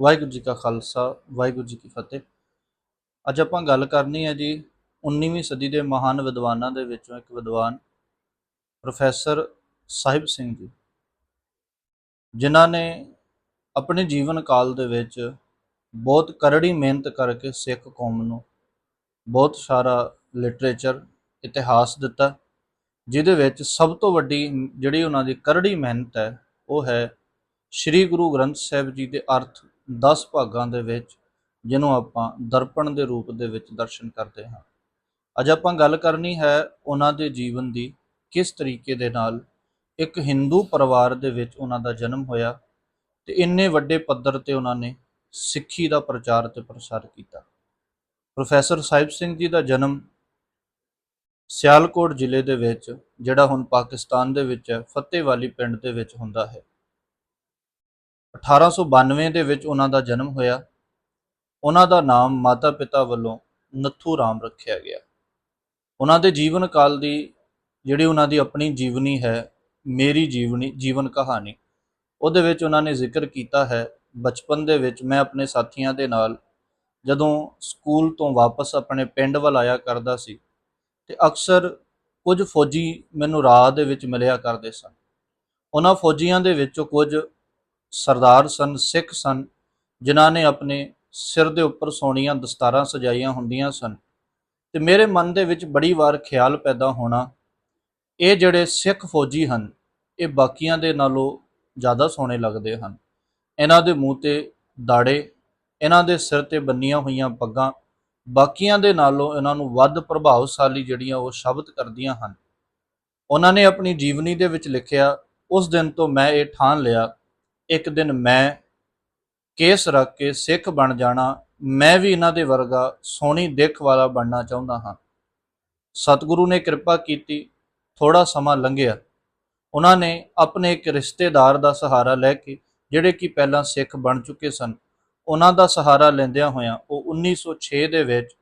ਵਾਹਿਗੁਰੂ ਜੀ ਕਾ ਖਾਲਸਾ, ਵਾਹਿਗੁਰੂ ਜੀ ਕੀ ਫਤਿਹ। ਅੱਜ ਆਪਾਂ ਗੱਲ ਕਰਨੀ ਹੈ ਜੀ 19ਵੀਂ ਸਦੀ ਦੇ ਮਹਾਨ ਵਿਦਵਾਨਾਂ ਦੇ ਵਿੱਚੋਂ ਇੱਕ ਵਿਦਵਾਨ, ਪ੍ਰੋਫੈਸਰ ਸਾਹਿਬ ਸਿੰਘ ਜੀ। ਜਿਨ੍ਹਾਂ ਨੇ ਆਪਣੇ ਜੀਵਨ ਕਾਲ ਦੇ ਵਿੱਚ ਬਹੁਤ ਕਰੜੀ ਮਿਹਨਤ ਕਰਕੇ ਸਿੱਖ ਕੌਮ ਨੂੰ ਬਹੁਤ ਸਾਰਾ ਲਿਟਰੇਚਰ, ਇਤਿਹਾਸ ਦਿੱਤਾ, ਜਿਹਦੇ ਵਿੱਚ ਸਭ ਤੋਂ ਵੱਡੀ ਜਿਹੜੀ ਉਹਨਾਂ ਦੀ ਕਰੜੀ ਮਿਹਨਤ ਹੈ, ਉਹ ਹੈ ਸ੍ਰੀ ਗੁਰੂ ਗ੍ਰੰਥ ਸਾਹਿਬ ਜੀ ਦੇ ਅਰਥ 10 ਭਾਗਾਂ ਦੇ ਵਿੱਚ ਜਿਹਨੂੰ ਆਪਾਂ ਦਰਪਣ ਦੇ ਰੂਪ ਦੇ ਵਿੱਚ ਦਰਸ਼ਨ ਕਰਦੇ ਹਾਂ। ਅੱਜ ਆਪਾਂ ਗੱਲ ਕਰਨੀ ਹੈ ਉਹਨਾਂ ਦੇ ਜੀਵਨ ਦੀ ਕਿਸ ਤਰੀਕੇ ਦੇ ਨਾਲ। ਇੱਕ ਹਿੰਦੂ ਪਰਿਵਾਰ ਦੇ ਵਿੱਚ ਉਹਨਾਂ ਦਾ ਜਨਮ ਹੋਇਆ ਤੇ ਇੰਨੇ ਵੱਡੇ ਪੱਧਰ ਤੇ ਉਹਨਾਂ ਨੇ ਸਿੱਖੀ ਦਾ ਪ੍ਰਚਾਰ ਤੇ ਪ੍ਰਸਾਰ ਕੀਤਾ। ਪ੍ਰੋਫੈਸਰ ਸਾਹਿਬ ਸਿੰਘ ਜੀ ਦਾ ਜਨਮ ਸਿਆਲਕੋਟ ਜ਼ਿਲ੍ਹੇ ਦੇ ਵਿੱਚ, ਜਿਹੜਾ ਹੁਣ ਪਾਕਿਸਤਾਨ ਦੇ ਵਿੱਚ ਹੈ, ਫਤਿਹਵਾਲੀ ਪਿੰਡ ਦੇ ਵਿੱਚ ਹੁੰਦਾ ਹੈ। 1892 ਦੇ ਵਿੱਚ ਉਹਨਾਂ ਦਾ ਜਨਮ ਹੋਇਆ। ਉਹਨਾਂ ਦਾ ਨਾਮ ਮਾਤਾ-ਪਿਤਾ ਵੱਲੋਂ ਨੱਥੂ ਰਾਮ ਰੱਖਿਆ ਗਿਆ। ਉਹਨਾਂ ਦੇ ਜੀਵਨ ਕਾਲ ਦੀ ਜਿਹੜੀ ਉਹਨਾਂ ਦੀ ਆਪਣੀ ਜੀਵਨੀ ਹੈ, ਮੇਰੀ ਜੀਵਨੀ, ਜੀਵਨ ਕਹਾਣੀ, ਉਹਦੇ ਵਿੱਚ ਉਹਨਾਂ ਨੇ ਜ਼ਿਕਰ ਕੀਤਾ ਹੈ। ਬਚਪਨ ਦੇ ਵਿੱਚ ਮੈਂ ਆਪਣੇ ਸਾਥੀਆਂ ਦੇ ਨਾਲ ਜਦੋਂ ਸਕੂਲ ਤੋਂ ਵਾਪਸ ਆਪਣੇ ਪਿੰਡ ਵੱਲ ਆਇਆ ਕਰਦਾ ਸੀ ਤੇ ਅਕਸਰ ਕੁਝ ਫੌਜੀ ਮੈਨੂੰ ਰਾਹ ਦੇ ਵਿੱਚ ਮਿਲਿਆ ਕਰਦੇ ਸਨ। ਉਹਨਾਂ ਫੌਜੀਆਂ ਦੇ ਵਿੱਚੋਂ ਕੁਝ ਸਰਦਾਰ ਸਨ, ਸਿੱਖ ਸਨ, ਜਿਨ੍ਹਾਂ ਨੇ ਆਪਣੇ ਸਿਰ ਦੇ ਉੱਪਰ ਸੋਹਣੀਆਂ ਦਸਤਾਰਾਂ ਸਜਾਈਆਂ ਹੁੰਦੀਆਂ ਸਨ। ਤੇ ਮੇਰੇ ਮਨ ਦੇ ਵਿੱਚ ਬੜੀ ਵਾਰ ਖਿਆਲ ਪੈਦਾ ਹੋਣਾ, ਇਹ ਜਿਹੜੇ ਸਿੱਖ ਫੌਜੀ ਹਨ, ਇਹ ਬਾਕੀਆਂ ਦੇ ਨਾਲੋਂ ਜ਼ਿਆਦਾ ਸੋਹਣੇ ਲੱਗਦੇ ਹਨ। ਇਹਨਾਂ ਦੇ ਮੂੰਹ ਤੇ ਦਾੜੇ ਇਹਨਾਂ ਦੇ ਸਿਰ ਤੇ ਬੰਨੀਆਂ ਹੋਈਆਂ ਪੱਗਾਂ, ਬਾਕੀਆਂ ਦੇ ਨਾਲੋਂ ਇਹਨਾਂ ਨੂੰ ਵੱਧ ਪ੍ਰਭਾਵਸ਼ਾਲੀ ਜਿਹੜੀਆਂ ਉਹ ਸ਼ਬਦ ਕਰਦੀਆਂ ਹਨ। ਉਹਨਾਂ ਨੇ ਆਪਣੀ ਜੀਵਨੀ ਦੇ ਵਿੱਚ ਲਿਖਿਆ, ਉਸ ਦਿਨ ਤੋਂ ਮੈਂ ਇਹ ਠਾਣ ਲਿਆ ਇੱਕ ਦਿਨ ਮੈਂ ਕੇਸ ਰੱਖ ਕੇ ਸਿੱਖ ਬਣ ਜਾਣਾ, ਮੈਂ ਵੀ ਇਹਨਾਂ ਦੇ ਵਰਗਾ ਸੋਹਣੀ ਦਿੱਖ ਵਾਲਾ ਬਣਨਾ ਚਾਹੁੰਦਾ ਹਾਂ। ਸਤਿਗੁਰੂ ਨੇ ਕਿਰਪਾ ਕੀਤੀ ਥੋੜਾ ਸਮਾਂ ਲੰਘਿਆ। ਉਹਨਾਂ ਨੇ ਆਪਣੇ ਇੱਕ ਰਿਸ਼ਤੇਦਾਰ ਦਾ ਸਹਾਰਾ ਲੈ ਕੇ, ਜਿਹੜੇ ਕਿ ਪਹਿਲਾਂ ਸਿੱਖ ਬਣ ਚੁੱਕੇ ਸਨ, ਉਹਨਾਂ ਦਾ ਸਹਾਰਾ ਲੈਂਦਿਆਂ ਹੋਇਆਂ ਉਹ 1906 ਦੇ ਵਿੱਚ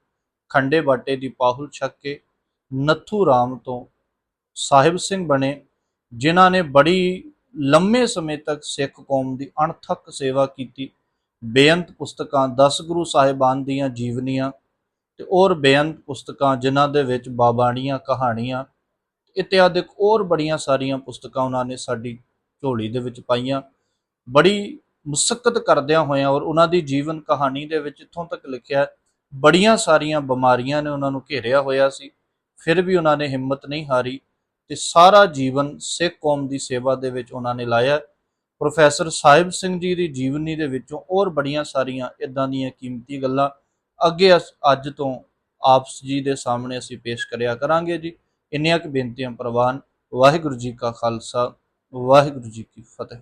ਖੰਡੇ ਬਾਟੇ ਦੀ ਪਾਹੁਲ ਛੱਕ ਕੇ ਨੱਥੂ ਰਾਮ ਤੋਂ ਸਾਹਿਬ ਸਿੰਘ ਬਣੇ, ਜਿਨ੍ਹਾਂ ਨੇ ਬੜੀ ਲੰਮੇ ਸਮੇਂ ਤੱਕ ਸਿੱਖ ਕੌਮ ਦੀ ਅਣਥੱਕ ਸੇਵਾ ਕੀਤੀ। ਬੇਅੰਤ ਪੁਸਤਕਾਂ 10 ਗੁਰੂ ਸਾਹਿਬਾਨ ਦੀਆਂ ਜੀਵਨੀਆਂ ਤੇ ਹੋਰ ਬੇਅੰਤ ਪੁਸਤਕਾਂ, ਜਿਨ੍ਹਾਂ ਦੇ ਵਿੱਚ ਬਾਬਾਣੀਆਂ, ਕਹਾਣੀਆਂ ਇਤਿਆਦਿਕ ਹੋਰ ਬੜੀਆਂ ਸਾਰੀਆਂ ਪੁਸਤਕਾਂ ਉਹਨਾਂ ਨੇ ਸਾਡੀ ਝੋਲੀ ਦੇ ਵਿੱਚ ਪਾਈਆਂ। ਬੜੀ ਮੁਸਕਤ ਕਰਦਿਆਂ ਹੋਇਆਂ ਔਰ ਉਹਨਾਂ ਦੀ ਜੀਵਨ ਕਹਾਣੀ ਦੇ ਵਿੱਚ ਇੱਥੋਂ ਤੱਕ ਲਿਖਿਆ, ਬੜੀਆਂ ਸਾਰੀਆਂ ਬਿਮਾਰੀਆਂ ਨੇ ਉਹਨਾਂ ਨੂੰ ਘੇਰਿਆ ਹੋਇਆ ਸੀ। ਫਿਰ ਵੀ ਉਹਨਾਂ ਨੇ ਹਿੰਮਤ ਨਹੀਂ ਹਾਰੀ। ਤੇ ਸਾਰਾ ਜੀਵਨ ਸਿੱਖ ਕੌਮ ਦੀ ਸੇਵਾ ਦੇ ਵਿੱਚ ਉਹਨਾਂ ਨੇ ਲਾਇਆ ਪ੍ਰੋਫੈਸਰ ਸਾਹਿਬ ਸਿੰਘ ਜੀ ਦੀ ਜੀਵਨੀ ਦੇ ਵਿੱਚੋਂ ਹੋਰ ਬੜੀਆਂ ਸਾਰੀਆਂ ਇਦਾਂ ਦੀਆਂ ਕੀਮਤੀ ਗੱਲਾਂ ਅੱਗੇ ਅੱਜ ਤੋਂ ਆਪਸ ਜੀ ਦੇ ਸਾਹਮਣੇ ਅਸੀਂ ਪੇਸ਼ ਕਰਿਆ ਕਰਾਂਗੇ ਜੀ। ਇੰਨੀਆਂ ਕੁ ਬੇਨਤੀਆਂ ਪ੍ਰਵਾਨ। ਵਾਹਿਗੁਰੂ ਜੀ ਕਾ ਖਾਲਸਾ, ਵਾਹਿਗੁਰੂ ਜੀ ਕੀ ਫਤਿਹ।